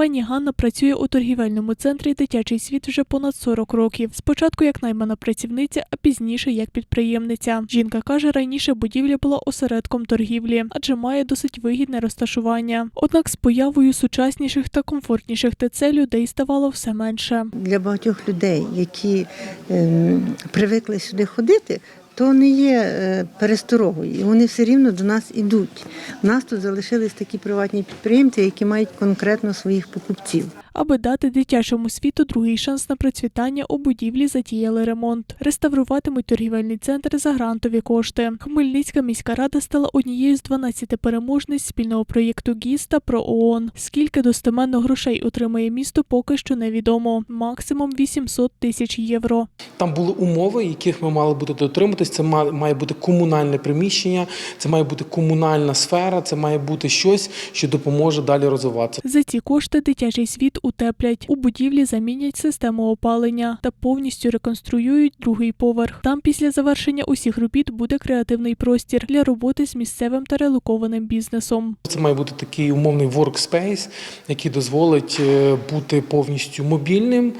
Пані Ганна працює у торгівельному центрі Дитячий світ вже понад 40 років. Спочатку як наймана працівниця, а пізніше як підприємниця. Жінка каже, раніше будівля була осередком торгівлі, адже має досить вигідне розташування. Однак з появою сучасніших та комфортніших ТЦ людей ставало все менше. для багатьох людей, які ем, привикли сюди ходити, то не є е, пересторогою. Вони все рівно до нас йдуть. У нас тут залишились такі приватні підприємці, які мають конкретно своїх покупців. Аби дати дитячому світу другий шанс на процвітання, у будівлі затіяли ремонт. Реставруватимуть торгівельний центр за грантові кошти. Хмельницька міська рада стала однією з 12 переможниць спільного проєкту ГІС та про ООН. Скільки достеменно грошей отримає місто, поки що невідомо. Максимум 800 тисяч євро. Там були умови, яких ми мали бути дотримуватись. Це ма- має бути комунальне приміщення, це має бути комунальна сфера, це має бути щось, що допоможе далі розвиватися. За ці кошти дитячий світ утеплять. У будівлі замінять систему опалення та повністю реконструюють другий поверх. Там після завершення усіх робіт буде креативний простір для роботи з місцевим та релокованим бізнесом. Це має бути такий умовний workspace, який дозволить е, бути повністю мобільним.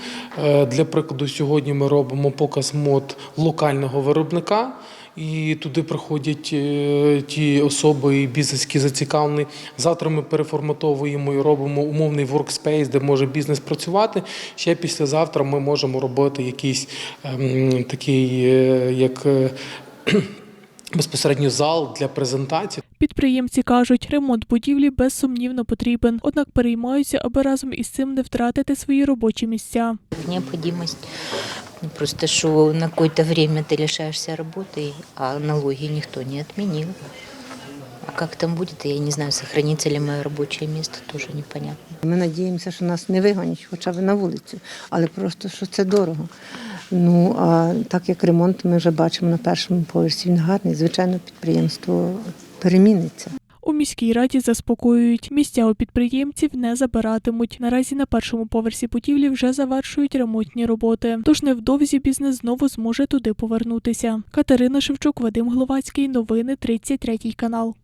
Е, Для прикладу, сьогодні ми робимо показ мод локального виробника. І туди приходять е, ті особи і бізнес, які зацікавлені. Завтра ми переформатовуємо і робимо умовний воркспейс, де може бізнес працювати. Ще післязавтра ми можемо робити якийсь ем, такий, е, як е, безпосередньо зал для презентації. Підприємці кажуть, ремонт будівлі безсумнівно потрібен, однак переймаються, аби разом із цим не втратити свої робочі місця. необходимость. Ну, Просто что на какое-то время ты лишаешься работы, а налоги никто не отменил. А как там будет, я не знаю, сохранится ли мое рабочее место, тоже непонятно. Ми надіємося, що нас не вигонять, хоча б на вулицю, але просто що це дорого. Ну а так як ремонт ми вже бачимо на першому поверсі, він гарний, звичайно, підприємство переміниться. У міській раді заспокоюють, місця у підприємців не забиратимуть. Наразі на першому поверсі будівлі вже завершують ремонтні роботи. Тож невдовзі бізнес знову зможе туди повернутися. Катерина Шевчук, Вадим Гловацький. Новини 33 канал.